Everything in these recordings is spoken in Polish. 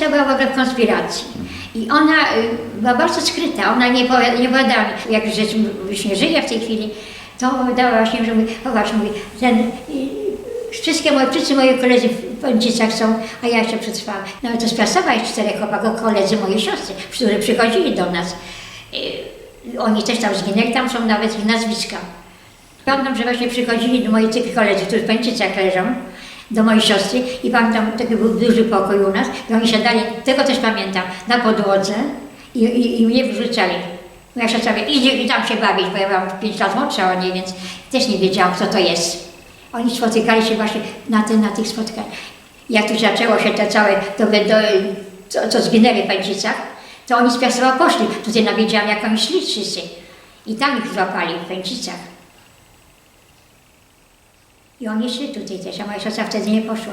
siostra była w ogóle w konspiracji. I ona y, była bardzo skryta, ona nie, powi- nie opowiadała mi, jak już nie żyje w tej chwili, to dała właśnie, że mówi, popatrz, mówi, ten, y, wszystkie moje, wszyscy moi koledzy w Pęcicach są, a ja jeszcze przetrwałam. No to jest czterech chłopaków, koledzy mojej siostry, którzy przychodzili do nas. Y, Oni też tam zginęli, tam są nawet ich nazwiska. Pamiętam, że właśnie przychodzili do moich tych koledzy, którzy w Pęcicach leżą, do mojej siostry i pamiętam, taki był duży pokój u nas i oni siadali, tego też pamiętam, na podłodze i, i, i mnie wyrzucali. Moja siostra mówi, idź i tam się bawić, bo ja byłam 5 lat młodsza od niej, więc też nie wiedziałam, kto to jest. Oni spotykali się właśnie na, ty, na tych spotkaniach. Jak tu zaczęło się te całe, to, do, co, co zginęli w Pęcicach, to oni z Piastowa poszli. Tutaj nawiedziałam, jak oni szli wszyscy. I tam ich złapali w Pęcicach. I oni szli tutaj też, a moja siostra wtedy nie poszła.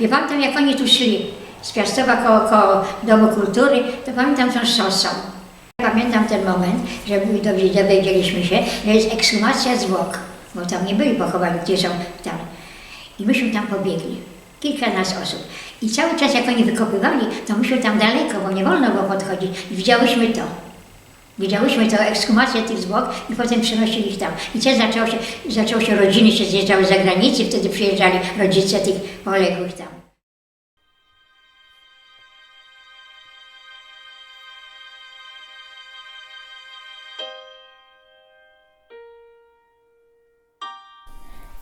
I pamiętam, jak oni tu szli z Piastowa koło, koło Domu Kultury, to pamiętam tą szosą. Pamiętam ten moment, że my dobrze dowiedzieliśmy się, że jest ekshumacja zwłok, bo tam nie byli pochowani, gdzie są tam. I myśmy tam pobiegli, kilka nas osób. I cały czas jak oni wykopywali, to myśmy tam daleko, bo nie wolno było podchodzić i widziałyśmy to. Widziałyśmy tę ekshumację tych zwłok i potem przenosili ich tam. I też zaczęło się, zaczęło się rodziny się zjeżdżały z zagranicy, wtedy przyjeżdżali rodzice tych poległych tam.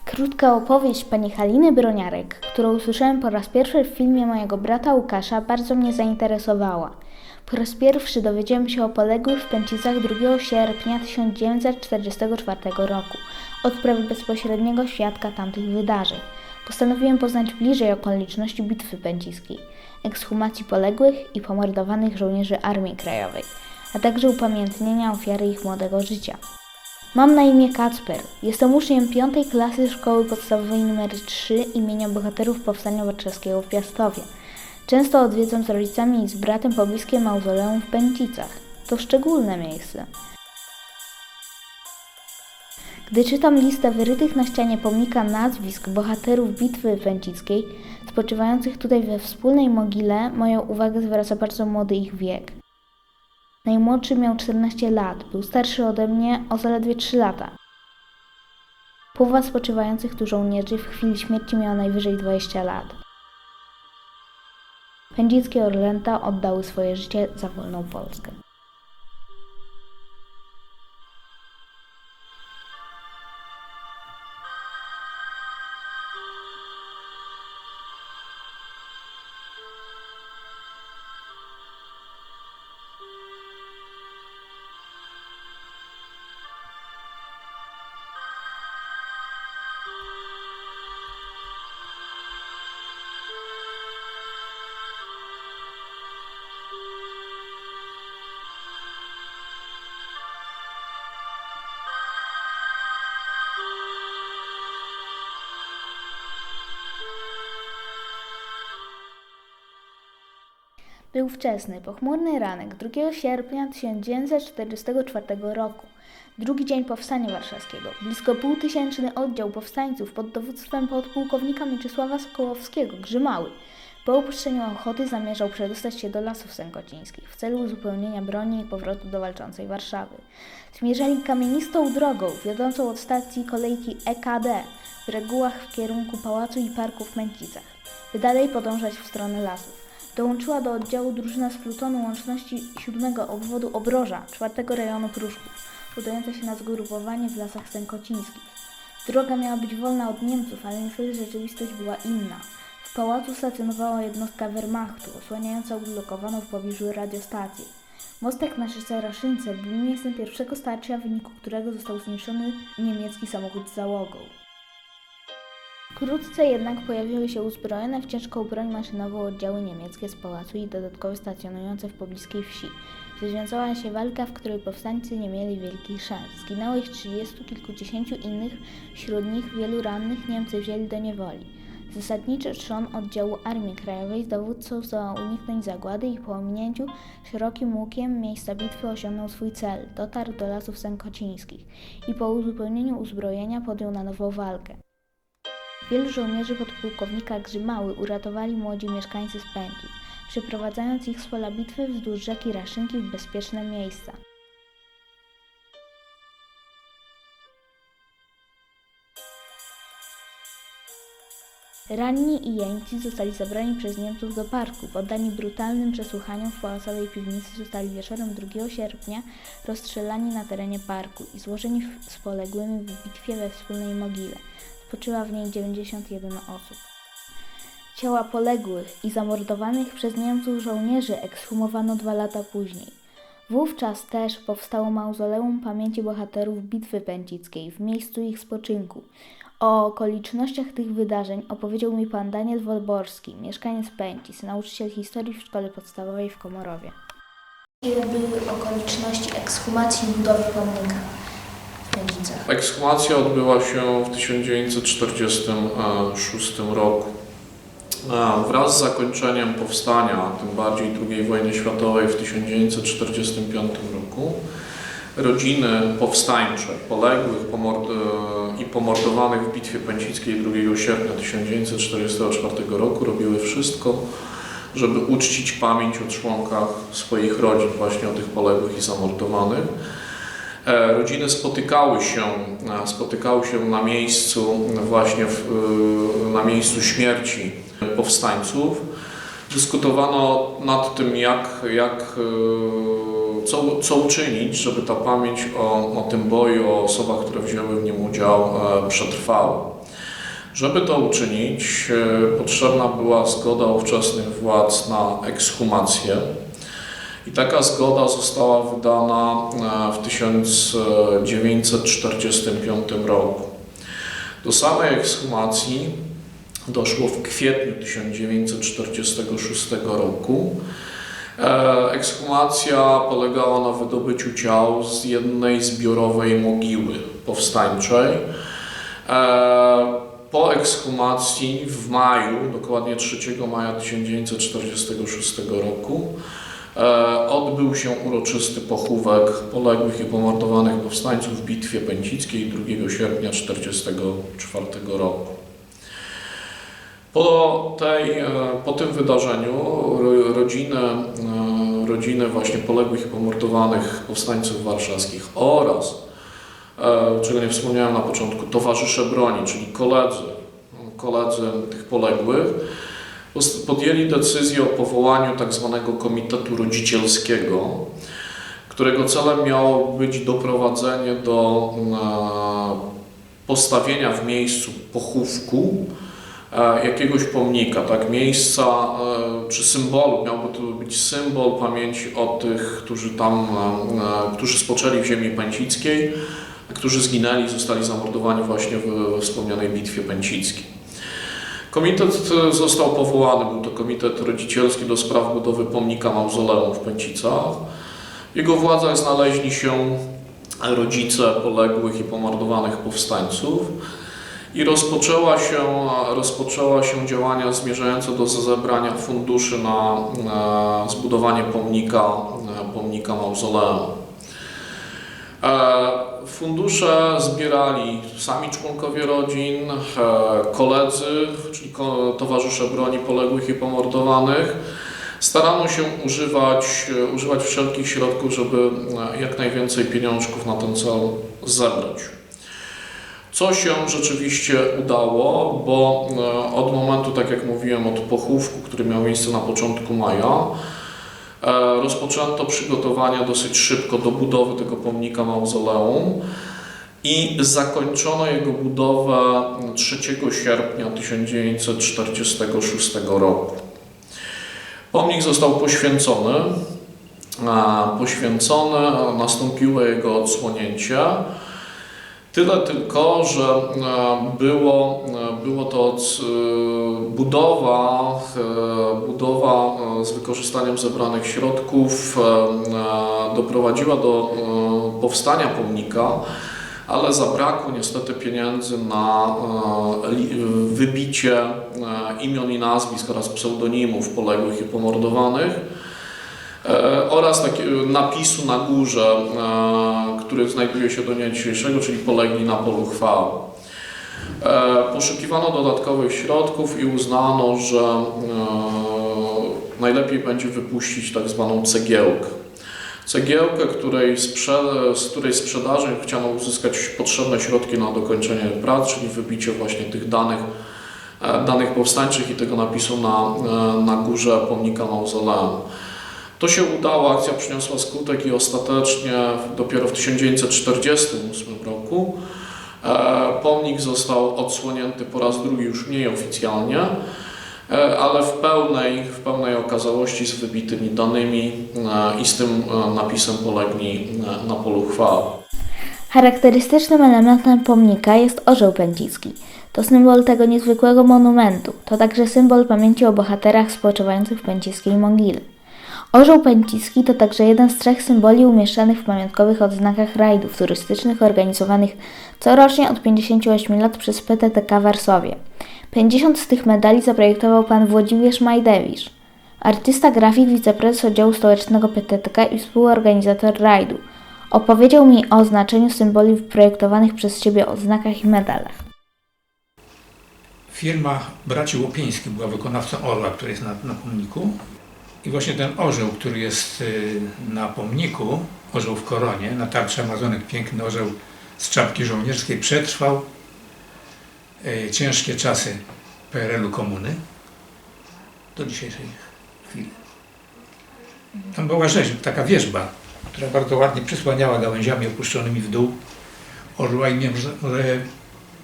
Krótka opowieść pani Haliny Broniarek, którą usłyszałem po raz pierwszy w filmie mojego brata Łukasza, bardzo mnie zainteresowała. Po raz pierwszy dowiedziałem się o poległych w Pęcicach 2 sierpnia 1944 roku, od prawie bezpośredniego świadka tamtych wydarzeń. Postanowiłem poznać bliżej okoliczności Bitwy Pęcickiej, ekshumacji poległych i pomordowanych żołnierzy Armii Krajowej, a także upamiętnienia ofiary ich młodego życia. Mam na imię Kacper. Jestem uczniem piątej klasy szkoły podstawowej nr 3 imienia bohaterów Powstania Warszawskiego w Piastowie. Często odwiedzam z rodzicami i z bratem pobliskie mauzoleum w Pęcicach. To szczególne miejsce. Gdy czytam listę wyrytych na ścianie pomnika nazwisk bohaterów Bitwy Pęcickiej, spoczywających tutaj we wspólnej mogile, moją uwagę zwraca bardzo młody ich wiek. Najmłodszy miał 14 lat, był starszy ode mnie o zaledwie 3 lata. Połowa spoczywających tu żołnierzy w chwili śmierci miała najwyżej 20 lat. Pędzickie Orlęta oddały swoje życie za wolną Polskę. Był wczesny, pochmurny ranek 2 sierpnia 1944 roku, drugi dzień Powstania Warszawskiego. Blisko półtysięczny oddział powstańców pod dowództwem podpułkownika Mieczysława Sokołowskiego, Grzymały, po opuszczeniu Ochoty zamierzał przedostać się do Lasów Sękocińskich w celu uzupełnienia broni i powrotu do walczącej Warszawy. Zmierzali kamienistą drogą wiodącą od stacji kolejki EKD w regułach w kierunku Pałacu i Parku w Męcicach, by dalej podążać w stronę lasów. Dołączyła do oddziału drużyna z plutonu łączności 7 obwodu Obroża 4 rejonu Pruszków, udająca się na zgrupowanie w lasach sękocińskich. Droga miała być wolna od Niemców, ale niestety rzeczywistość była inna. W pałacu stacjonowała jednostka Wehrmachtu, osłaniająca ulokowaną w pobliżu radiostację. Mostek na rzece Raszynce był miejscem pierwszego starcia, w wyniku którego został zniszczony niemiecki samochód z załogą. Wkrótce jednak pojawiły się uzbrojone w ciężką broń maszynową oddziały niemieckie z pałacu i dodatkowo stacjonujące w pobliskiej wsi. Rozwiązała się walka, w której powstańcy nie mieli wielkich szans. Zginęło ich trzydziestu kilkudziesięciu innych, wśród nich wielu rannych Niemcy wzięli do niewoli. Zasadniczy trzon oddziału Armii Krajowej z dowódcą zdołał uniknąć zagłady i po ominięciu szerokim łukiem miejsca bitwy osiągnął swój cel. Dotarł do lasów sękocińskich i po uzupełnieniu uzbrojenia podjął na nowo walkę. Wielu żołnierzy podpułkownika Grzymały uratowali młodzi mieszkańcy z Pędzic. przyprowadzając ich z pola bitwy wzdłuż rzeki Raszynki w bezpieczne miejsca. Ranni i jeńcy zostali zabrani przez Niemców do parku. Poddani brutalnym przesłuchaniom w pałacowej piwnicy zostali wieczorem 2 sierpnia rozstrzelani na terenie parku i złożeni z poległymi w bitwie we wspólnej mogile. Spoczywa w niej 91 osób. Ciała poległych i zamordowanych przez Niemców żołnierzy ekshumowano dwa lata później. Wówczas też powstało mauzoleum pamięci bohaterów Bitwy Pęcickiej w miejscu ich spoczynku. O okolicznościach tych wydarzeń opowiedział mi pan Daniel Wolborski, mieszkaniec Pęcic, nauczyciel historii w szkole podstawowej w Komorowie. Jakie były okoliczności ekshumacji i budowy pomnika w Pędzicach? Ekshumacja odbyła się w 1946 roku. Wraz z zakończeniem powstania, tym bardziej II wojny światowej w 1945 roku, rodziny powstańcze, poległych pomord- i pomordowanych w Bitwie Pęcickiej 2 sierpnia 1944 roku robiły wszystko, żeby uczcić pamięć o członkach swoich rodzin, właśnie o tych poległych i zamordowanych. E, Rodziny spotykały się, e, spotykały się na miejscu, właśnie w, e, na miejscu śmierci powstańców. Dyskutowano nad tym, jak, jak, co, co uczynić, żeby ta pamięć o, o tym boju, o osobach, które wzięły w nim udział, przetrwała. Żeby to uczynić, potrzebna była zgoda ówczesnych władz na ekshumację. I taka zgoda została wydana e, w 1945 roku. Do samej ekshumacji doszło w kwietniu 1946 roku. E, Ekshumacja polegała na wydobyciu ciał z jednej zbiorowej mogiły powstańczej. E, Po ekshumacji w maju, dokładnie 3 maja 1946 roku, Odbył się uroczysty pochówek poległych i pomordowanych powstańców w Bitwie Pęcickiej 2 sierpnia 1944 roku. Po, tej, e, po tym wydarzeniu ro- rodziny, e, rodziny właśnie poległych i pomordowanych powstańców warszawskich oraz, e, czego nie wspomniałem na początku, towarzysze broni, czyli koledzy, koledzy tych poległych, podjęli decyzję o powołaniu tak zwanego komitetu rodzicielskiego, którego celem miało być doprowadzenie do e, postawienia w miejscu pochówku e, jakiegoś pomnika, tak, miejsca e, czy symbolu, miałby to być symbol pamięci o tych, którzy tam, którzy spoczęli w ziemi pęcickiej, którzy zginęli, zostali zamordowani właśnie we wspomnianej bitwie pęcickiej. Komitet został powołany, był to komitet rodzicielski do spraw budowy pomnika mauzoleum w Pęcicach. W jego władzach znaleźli się rodzice poległych i pomordowanych powstańców i rozpoczęła się, rozpoczęła się działania zmierzające do zebrania funduszy na, na zbudowanie pomnika, pomnika mauzoleum. E, Fundusze zbierali sami członkowie rodzin, e, koledzy, czyli towarzysze broni poległych i pomordowanych. Starano się używać, e, używać wszelkich środków, żeby jak najwięcej pieniążków na ten cel zebrać. Co się rzeczywiście udało, bo od momentu, tak jak mówiłem, od pochówku, który miał miejsce na początku maja, Rozpoczęto przygotowania dosyć szybko do budowy tego pomnika mauzoleum i zakończono jego budowę 3 sierpnia 1946 roku. Pomnik został poświęcony, a poświęcony, a nastąpiło jego odsłonięcie. Tyle tylko, że e, było, e, było to budowa, e, budowa e, z wykorzystaniem zebranych środków doprowadziła do powstania pomnika, ale zabrakło niestety pieniędzy na wybicie imion i nazwisk oraz pseudonimów poległych i pomordowanych oraz napisu na górze, który znajduje się do dnia dzisiejszego, czyli polegli na polu chwały. E, Poszukiwano dodatkowych środków i uznano, że e, najlepiej będzie wypuścić tak zwaną cegiełkę. Cegiełkę, której z której sprzedaży chciano uzyskać potrzebne środki na dokończenie prac, czyli wybicie właśnie tych danych, e, danych powstańczych i tego napisu na, na górze pomnika mauzoleum. To się udało, akcja przyniosła skutek i ostatecznie dopiero w 1948 roku e, pomnik został odsłonięty po raz drugi, już mniej oficjalnie, e, ale w pełnej, w pełnej okazałości z wybitymi danymi e, i z tym napisem polegli e, na polu chwały. Charakterystycznym elementem pomnika jest orzeł pędzicki. To symbol tego niezwykłego monumentu. To także symbol pamięci o bohaterach spoczywających w pędzickiej mogile. Orzeł pędzicki to także jeden z trzech symboli umieszczanych w pamiątkowych odznakach rajdów turystycznych organizowanych corocznie od 58 lat przez PTTK Warszawie. 50 z tych medali zaprojektował pan Włodzimierz Majdewicz, artysta grafik, wiceprezes oddziału stołecznego PTTK i współorganizator rajdu. Opowiedział mi o znaczeniu symboli w projektowanych przez siebie odznakach i medalach. Firma braci Łopieńskich była wykonawcą orła, który jest na, na pomniku. I właśnie ten orzeł, który jest y, na pomniku, orzeł w koronie, na tarczy Amazonek, piękny orzeł z czapki żołnierskiej, przetrwał y, ciężkie czasy PRL-u komuny do dzisiejszej chwili. Tam była rzeźba, taka wierzba, która bardzo ładnie przysłaniała gałęziami opuszczonymi w dół orła i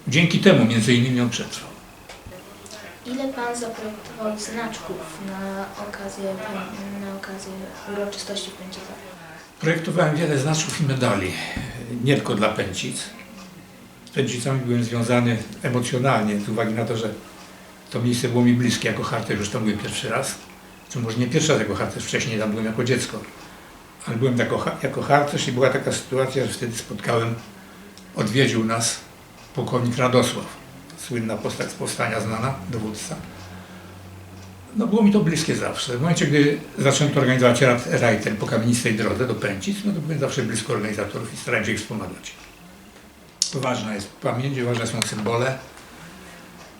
dzięki temu między innymi on przetrwał. Ile Pan zaprojektował znaczków na okazję, na okazję uroczystości w? Projektowałem wiele znaczków i medali, nie tylko dla Pęcic. Z Pęcicami byłem związany emocjonalnie z uwagi na to, że to miejsce było mi bliskie jako harcerz, już tam byłem pierwszy raz. Czy może nie pierwszy raz jako harcerz, wcześniej tam byłem jako dziecko. Ale byłem jako, jako harcerz i była taka sytuacja, że wtedy spotkałem, odwiedził nas pułkownik Radosław, słynna postać z powstania znana, dowódca. No było mi to bliskie zawsze. W momencie, gdy zacząłem to organizować ten po kamienistej drodze do Pęcic, no to byłem zawsze blisko organizatorów i starałem się ich wspomagać. Ważna jest pamięć, ważne są symbole.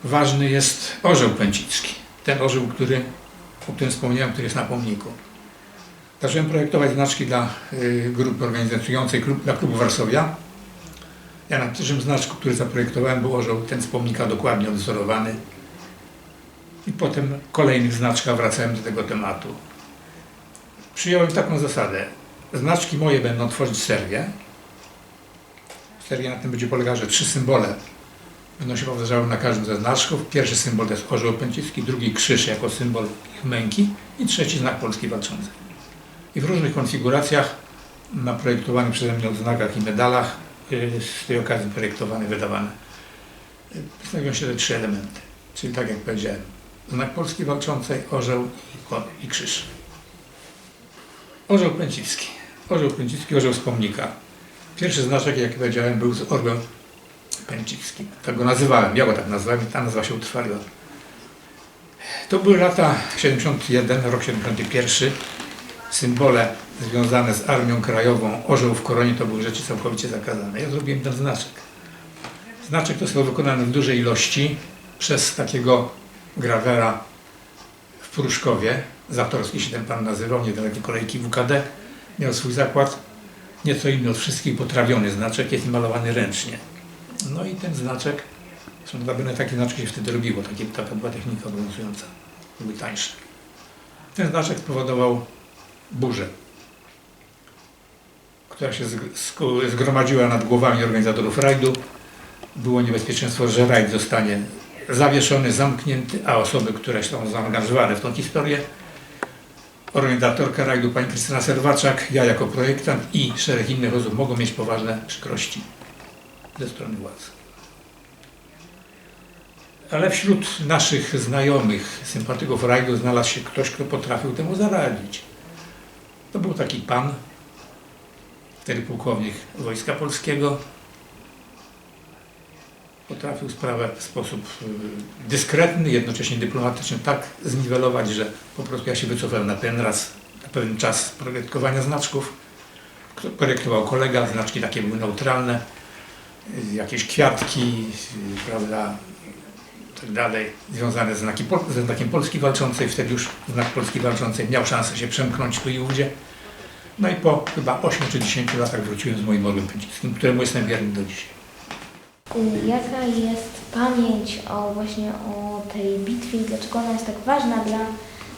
Ważny jest orzeł pęcicki. Ten orzeł, który, o którym wspomniałem, który jest na pomniku. Zacząłem projektować znaczki dla y, grupy organizującej, klub, dla klubu Warszawia. Ja na pierwszym znaczku, który zaprojektowałem, był orzeł ten z pomnika dokładnie odwzorowany. I potem kolejnych znaczkach wracałem do tego tematu. Przyjąłem taką zasadę. Znaczki moje będą tworzyć serię. Seria na tym będzie polegała, że trzy symbole będą się powtarzały na każdym ze znaczków. Pierwszy symbol to jest orzeł pęcicki, drugi krzyż jako symbol ich męki i trzeci znak Polski Walczącej. I w różnych konfiguracjach na projektowanych przeze mnie odznakach i medalach z tej okazji projektowane, wydawane. y, Znajdują się te trzy elementy. Czyli tak jak powiedziałem, znak Polski Walczącej, orzeł i, i krzyż. Orzeł pęcicki. Orzeł pęcicki, orzeł z pomnika. Pierwszy znaczek, jak powiedziałem, był z orłem pęcickim. Tak go nazywałem, ja go tak nazwałem ta nazwa się utrwaliła. To były lata 71, rok 71. Symbole związane z Armią Krajową, orzeł w koronie to były rzeczy całkowicie zakazane. Ja zrobiłem ten znaczek. Znaczek to został wykonany w dużej ilości przez takiego grawera w Pruszkowie. Zatorski się ten pan nazywał, niedaleko kolejki WKD. Miał swój zakład, nieco inny od wszystkich, potrawiony znaczek, jest malowany ręcznie. No i ten znaczek, zresztą notabene takie znaczki się wtedy robiło, takie, taka była technika obowiązująca, były tańsze. Ten znaczek spowodował burzę, która się zgromadziła nad głowami organizatorów rajdu. Było niebezpieczeństwo, że rajd zostanie zawieszony, zamknięty, a osoby, które są zaangażowane w tą historię, organizatorka rajdu pani Krystyna Serwaczak, ja jako projektant i szereg innych osób mogą mieć poważne przykrości ze strony władz. Ale wśród naszych znajomych, sympatyków rajdu znalazł się ktoś, kto potrafił temu zaradzić. To był taki pan, wtedy pułkownik Wojska Polskiego, potrafił sprawę w sposób y, dyskretny, jednocześnie dyplomatyczny tak zniwelować, że po prostu ja się wycofałem na ten raz, na pewien czas projektowania znaczków. Kto- Projektował kolega, znaczki takie były neutralne, y, jakieś kwiatki, y, prawda, tak dalej, związane z znakiem, Pol- ze znakiem Polski Walczącej. Wtedy już znak Polski Walczącej miał szansę się przemknąć tu i ówdzie. No i po chyba 8 czy 10 latach wróciłem z moim orłem któremu jestem wierny do dzisiaj. Jaka jest pamięć o właśnie o tej bitwie i dlaczego ona jest tak ważna dla,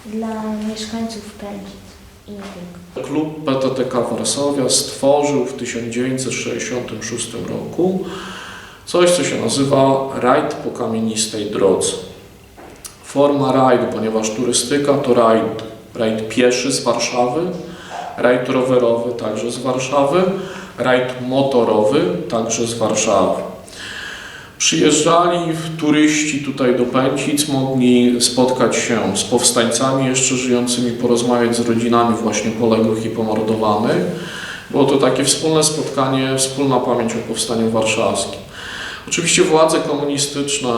dla mieszkańców Pędzic i nie tylko? Klub PTTK Warszawia stworzył w 1966 roku coś, co się nazywa rajd po kamienistej drodze. Forma rajdu, ponieważ turystyka to rajd, rajd pieszy z Warszawy, rajd rowerowy także z Warszawy, rajd motorowy także z Warszawy. Przyjeżdżali turyści tutaj do Pęcic, mogli spotkać się z powstańcami jeszcze żyjącymi, porozmawiać z rodzinami właśnie poległych i pomordowanych. Było to takie wspólne spotkanie, wspólna pamięć o Powstaniu Warszawskim. Oczywiście władze komunistyczne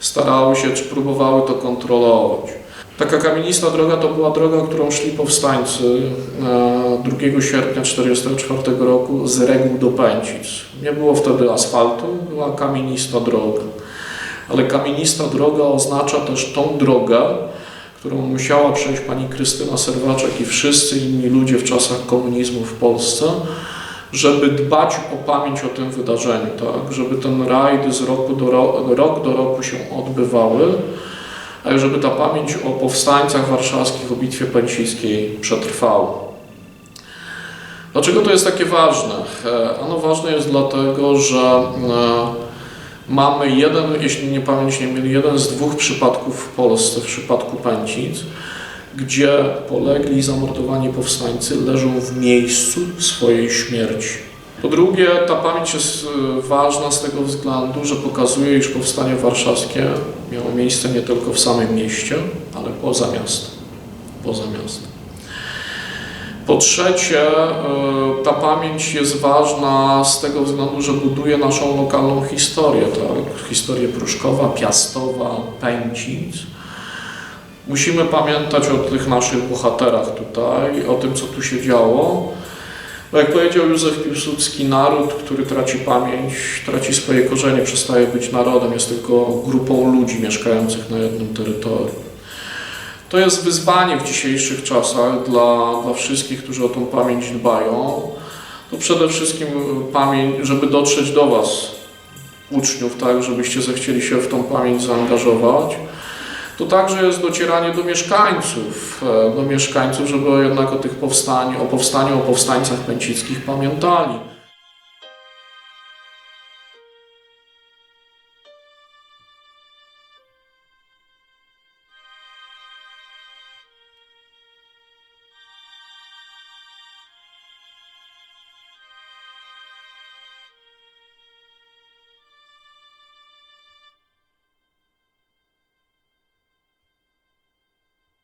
starały się, czy próbowały to kontrolować. Taka kamienista droga to była droga, którą szli powstańcy e, 2 sierpnia 1944 roku z Reguł do Pęcic. Nie było wtedy asfaltu, była kamienista droga. Ale kamienista droga oznacza też tą drogę, którą musiała przejść pani Krystyna Serwaczek i wszyscy inni ludzie w czasach komunizmu w Polsce, żeby dbać o pamięć o tym wydarzeniu, tak? żeby ten rajdy z roku do ro- rok do roku się odbywały, a żeby ta pamięć o powstańcach warszawskich, o bitwie pęciskiej przetrwała. Dlaczego to jest takie ważne? E, Ano ważne jest dlatego, że e, mamy jeden, jeśli nie pamięć nie myli, jeden z dwóch przypadków w Polsce, w przypadku Pęcic, gdzie polegli i zamordowani powstańcy leżą w miejscu swojej śmierci. Po drugie, ta pamięć jest e, ważna z tego względu, że pokazuje, iż powstanie warszawskie miało miejsce nie tylko w samym mieście, ale poza miastem. Poza miastem. Po trzecie, e, ta pamięć jest ważna z tego względu, że buduje naszą lokalną historię, tak? historię Pruszkowa, Piastowa, Pęcic. Musimy pamiętać o tych naszych bohaterach tutaj, o tym, co tu się działo. Bo jak powiedział Józef Piłsudski, naród, który traci pamięć, traci swoje korzenie, przestaje być narodem, jest tylko grupą ludzi mieszkających na jednym terytorium. To jest wyzwanie w dzisiejszych czasach dla, dla wszystkich, którzy o tą pamięć dbają. To przede wszystkim pamięć, żeby dotrzeć do Was, uczniów, tak, żebyście zechcieli się w tą pamięć zaangażować. To także jest docieranie do mieszkańców, e, do mieszkańców, żeby jednak o tych powstaniu, o powstaniu, o powstańcach pęcickich pamiętali.